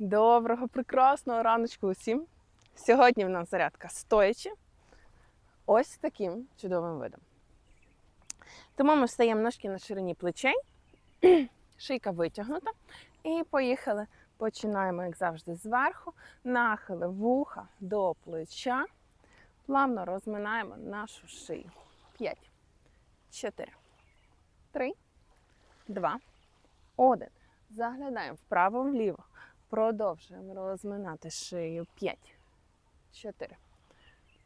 Доброго, прекрасного раночку усім. Сьогодні в нас зарядка стоячи. Ось таким чудовим видом. Тому ми встаємо ножки на ширині плечей, шийка витягнута. І поїхали. Починаємо, як завжди, зверху. Нахили вуха до плеча. Плавно розминаємо нашу шию. П'ять, чотири, три, два, один. Заглядаємо вправо-вліво. Продовжуємо розминати шию. 5, 4,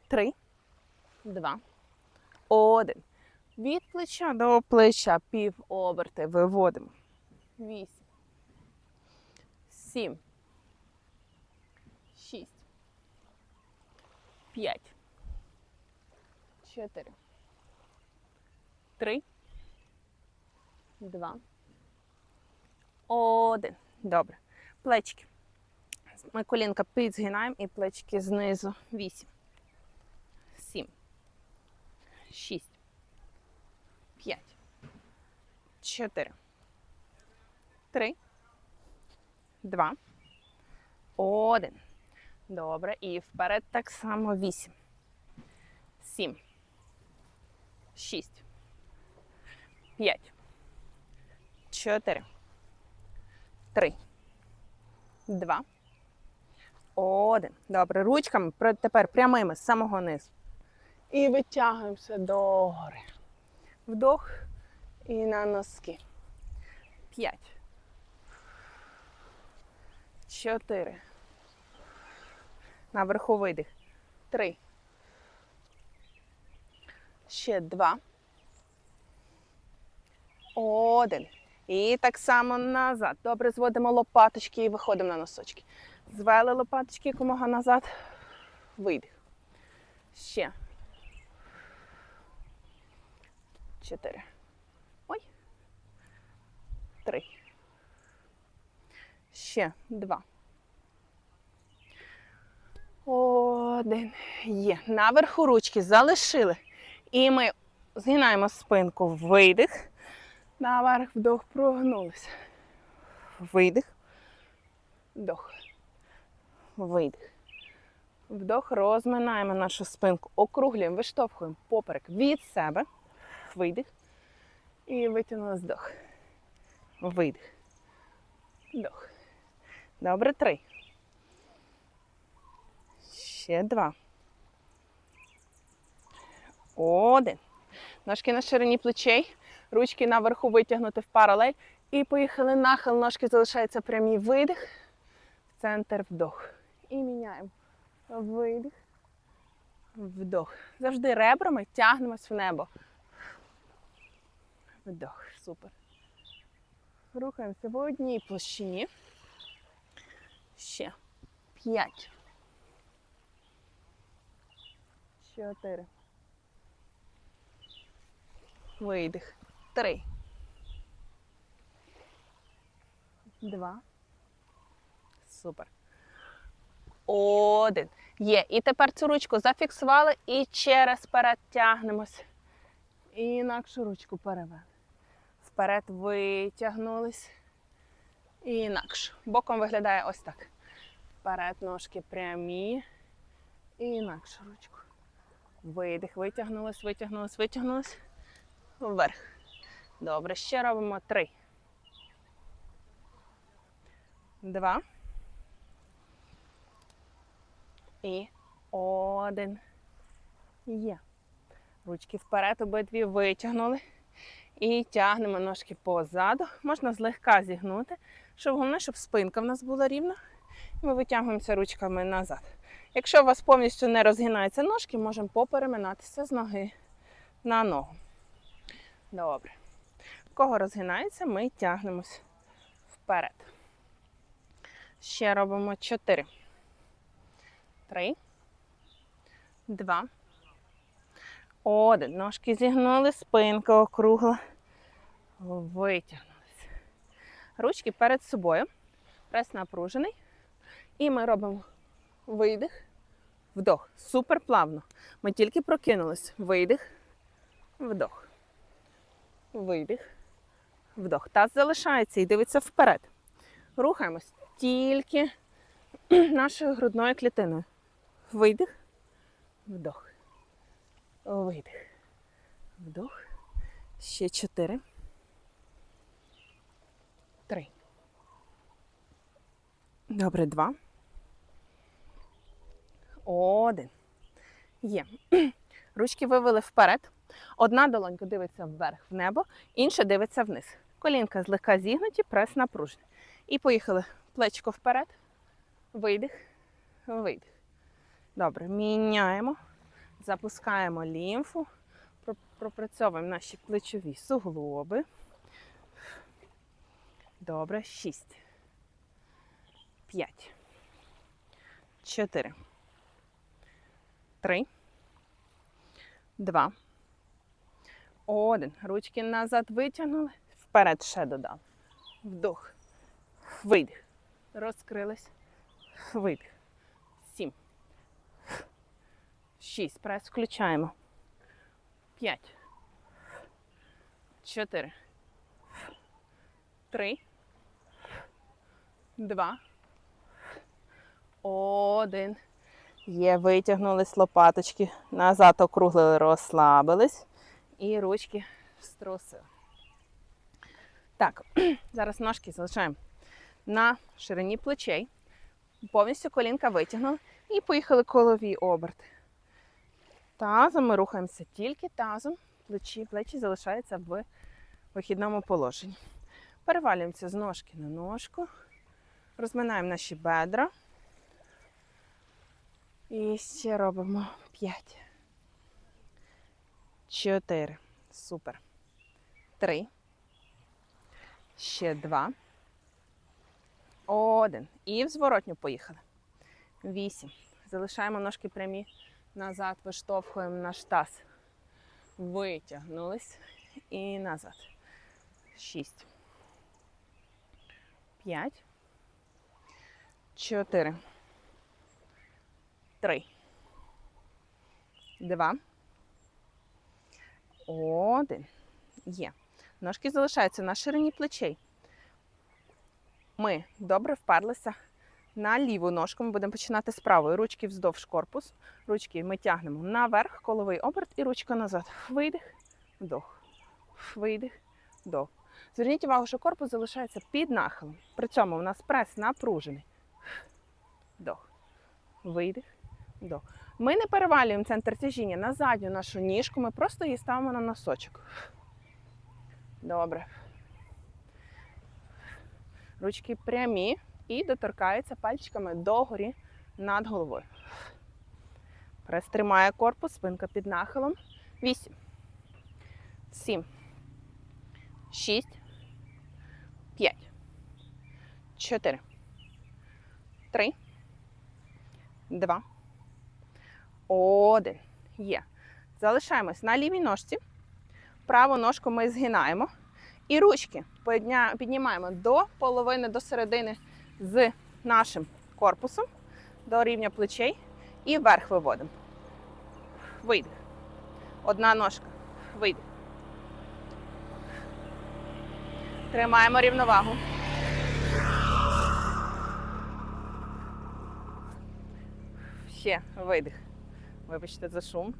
3, 2, 1. Від плеча до плеча пів оберти виводимо. 8, 7, 6, 5, 4, 3, 2, 1. Добре. Плечки. Ми колінка підзгинаємо і плечки знизу. 8, 7, 6, 5, 4, 3, 2, 1. Добре. І вперед так само 8, 7, 6, 5, 4, 3, Два. Один. Добре. Ручками тепер прямими з самого низу. І витягуємося догори. Вдох і на носки. П'ять. Чотири. Наверху видих. Три. Ще два. Один. І так само назад. Добре, зводимо лопаточки і виходимо на носочки. Звели лопаточки якомога назад. Видих. Ще. Чотири. Ой. Три. Ще два. Один. Є. Наверху ручки залишили. І ми згинаємо спинку. Видих. Наверх вдох прогнулися. Видих. Вдох. Видих. Вдох. Розминаємо нашу спинку. Округлюємо, виштовхуємо поперек від себе. Видих. І витягнули вдох. Видих. Вдох. Добре, три. Ще два. Один. Ножки на ширині плечей. Ручки наверху витягнути в паралель. І поїхали нахил. Ножки залишаються прямі. Видих. В центр вдох. І міняємо. Видих. Вдох. Завжди ребрами тягнемось в небо. Вдох. Супер. Рухаємося в одній площині. Ще. П'ять. Чотири. Видих. Три. Два. Супер. Один. Є. І тепер цю ручку зафіксували і через перед тягнемось. І інакшу ручку перевели. Вперед витягнулись. І інакше. Боком виглядає ось так. Вперед ножки прямі. І інакшу ручку. Видих, витягнулись, витягнулись, витягнулись. Вверх. Добре, ще робимо три. Два. І один. Є. Ручки вперед, обидві витягнули. І тягнемо ножки позаду. Можна злегка зігнути, щоб головне, щоб спинка в нас була рівна. І ми витягуємося ручками назад. Якщо у вас повністю не розгинаються ножки, можемо попереминатися з ноги на ногу. Добре. Кого розгинається, ми тягнемось вперед. Ще робимо 4. 3. 2. Один. Ножки зігнули, спинка округла. Витягнулися. Ручки перед собою. Прес напружений. І ми робимо видих, вдох. Супер плавно. Ми тільки прокинулись. Видих, вдох. Видих, вдох. Таз залишається і дивиться вперед. Рухаємось тільки нашою грудною клітиною. Видих, вдох. Видих. Вдох. Ще чотири. Три. Добре, два. Один. Є. Ручки вивели вперед. Одна долонька дивиться вверх в небо, інша дивиться вниз. Колінка злегка зігнуті, прес напружений. І поїхали. Плечко вперед. Видих. Видих. Добре, міняємо. Запускаємо лімфу. Пропрацьовуємо наші плечові суглоби. Добре, шість. П'ять. Чотири. Три. Два. Один. Ручки назад витягнули. Вперед ще додав. Вдох. Видих. Розкрились. Видих. Сім. Шість. Прес включаємо. П'ять. Чотири. Три. Два. Один. Є, витягнулись лопаточки. Назад округлили, розслабились. І ручки струсили. Так, зараз ножки залишаємо на ширині плечей. Повністю колінка витягнули і поїхали колові оберти. Тазом ми рухаємося тільки тазом. Плечі, плечі залишаються в вихідному положенні. Перевалюємося з ножки на ножку. Розминаємо наші бедра. І ще робимо 5. 4. Супер. 3. Ще 2. 1. І в зворотню поїхали. 8. Залишаємо ножки прямі назад, виштовхуємо наш таз. Витягнулись і назад. 6. 5. 4. Три. Два. Один. Є. Ножки залишаються на ширині плечей. Ми добре вперлися на ліву ножку. Ми будемо починати з правої. Ручки вздовж корпус. Ручки ми тягнемо наверх, коловий оберт і ручка назад. Видих, вдох. Видих, вдох. Зверніть увагу, що корпус залишається під нахилом. При цьому у нас прес напружений. Вдох. Видих. Вдох. Ми не перевалюємо центр тяжіння на задню нашу ніжку, ми просто її ставимо на носочок. Добре. Ручки прямі і доторкаються пальчиками догорі над головою. Прес тримає корпус, спинка під нахилом. Вісім. Сім. Шість. П'ять. Чотири. Три. Два. Один. Є. Залишаємось на лівій ножці. Праву ножку ми згинаємо. І ручки піднімаємо до половини, до середини з нашим корпусом, до рівня плечей. І вверх виводимо. Вийде. Одна ножка. Вийде. Тримаємо рівновагу. Ще видих. Вибачте за шум.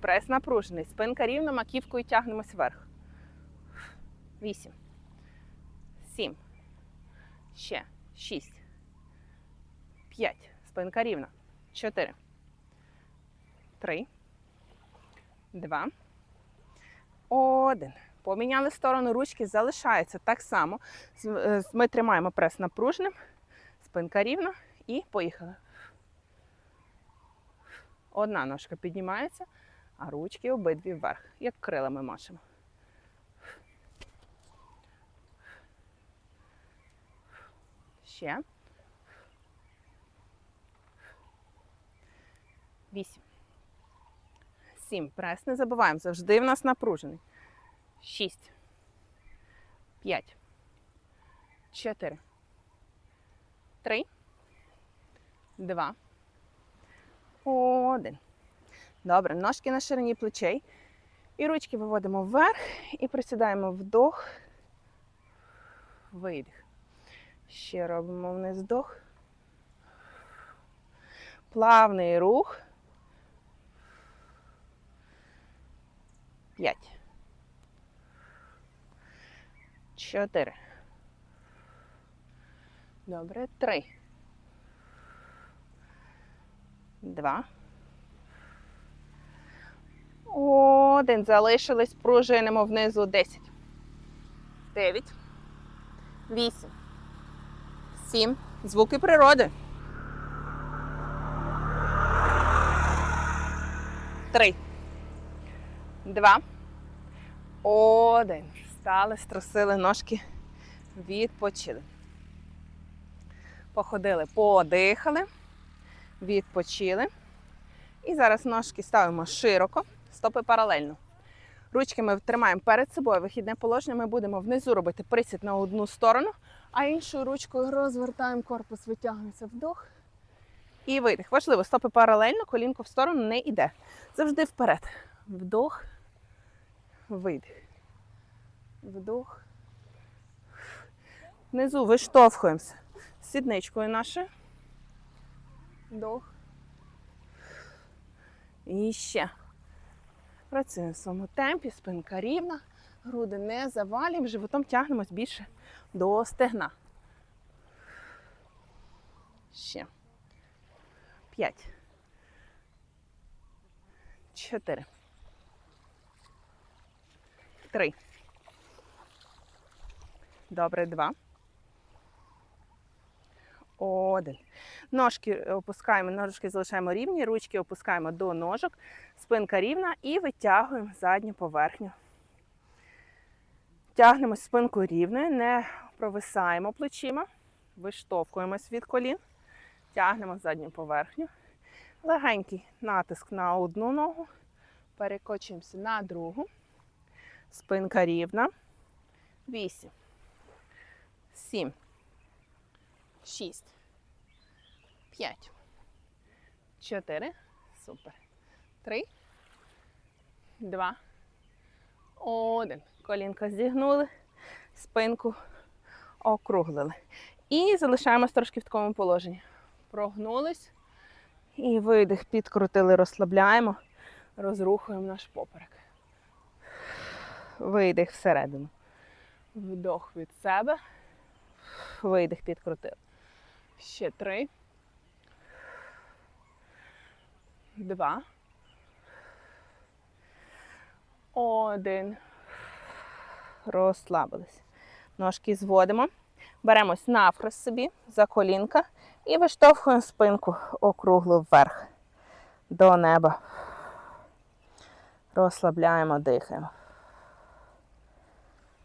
Прес напружений. Спинка рівна, маківкою тягнемось вверх. Вісім. Сім. Ще. Шість. П'ять. Спинка рівна. Чотири. Три. Два. Один. Поміняли сторону ручки, залишається так само. Е, Ми тримаємо прес напруженим. Спинка рівна. І поїхали. Одна ножка піднімається, а ручки обидві вверх, як крилами машемо. Ще. Вісім. Сім. Прес не забуваємо. Завжди в нас напружений. Шість. П'ять. Чотири. Три. Два. Один. Добре, ножки на ширині плечей. І ручки виводимо вверх і присідаємо вдох, видих. Ще робимо вниз вдох, Плавний рух. П'ять. Чотири. Добре. Три. Два. Один. Залишились. Пружинимо внизу. Десять. Дев'ять. Вісім. Сім. Звуки природи. Три. Два. Один. Встали, струсили ножки. Відпочили. Походили, подихали. Відпочили. І зараз ножки ставимо широко, стопи паралельно. Ручки ми тримаємо перед собою. Вихідне положення ми будемо внизу робити присід на одну сторону, а іншою ручкою розвертаємо корпус, витягуємося вдох і видих. Важливо, стопи паралельно, колінко в сторону не йде. Завжди вперед. Вдох, видих. Вдох. Внизу виштовхуємося сідничкою нашою. Вдох. І ще. Працюємо в своєму темпі, спинка рівна, груди не завалюємо, животом тягнемось більше до стегна. Ще. П'ять. Чотири. Три. Добре, два. Один. Ножки опускаємо, ножки залишаємо рівні, ручки опускаємо до ножок, спинка рівна і витягуємо задню поверхню. Тягнемо спинку рівною, не провисаємо плечима, виштовхуємось від колін, тягнемо задню поверхню. Легенький натиск на одну ногу, перекочуємося на другу. Спинка рівна. Вісім. Сім. Шість. П'ять. Чотири. Супер. Три. Два. Один. Колінка зігнули. Спинку округлили. І залишаємось трошки в такому положенні. Прогнулись. І видих, підкрутили, розслабляємо, розрухуємо наш поперек. Видих всередину. Вдох від себе. Видих, підкрутили. Ще три. Два. Один. Розслабились. Ножки зводимо. Беремось навхрест собі за колінка і виштовхуємо спинку округло вверх до неба. Розслабляємо, дихаємо.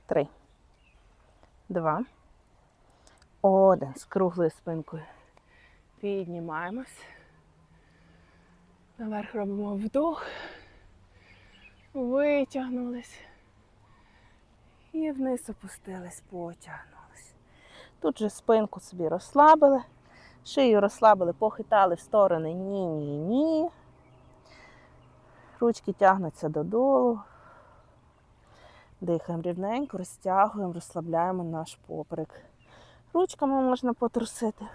Три. Два. Один. З круглою спинкою. Піднімаємось. Наверх робимо вдох. Витягнулись. І вниз опустились, потягнулись. Тут же спинку собі розслабили. Шию розслабили, похитали в сторони. Ні, ні, ні. Ручки тягнуться додолу. Дихаємо рівненько, розтягуємо, розслабляємо наш поперек. Ручками можна потрусити.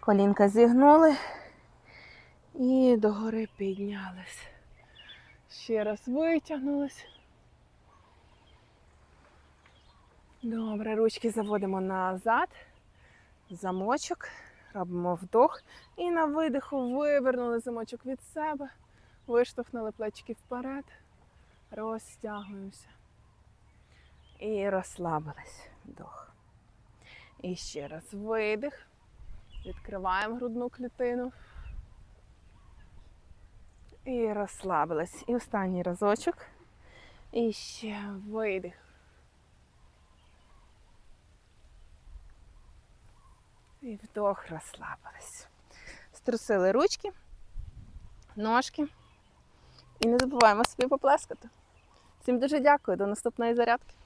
Колінка зігнули і догори піднялись. Ще раз витягнулись. Добре, ручки заводимо назад, замочок, робимо вдох і на видиху вивернули замочок від себе, виштовхнули плечки вперед, розтягуємося. І розслабились. Вдох. І ще раз видих. Відкриваємо грудну клітину. І розслабились. І останній разочок. І ще видих. І вдох, розслабились. Струсили ручки, ножки. І не забуваємо собі поплескати. Всім дуже дякую. До наступної зарядки.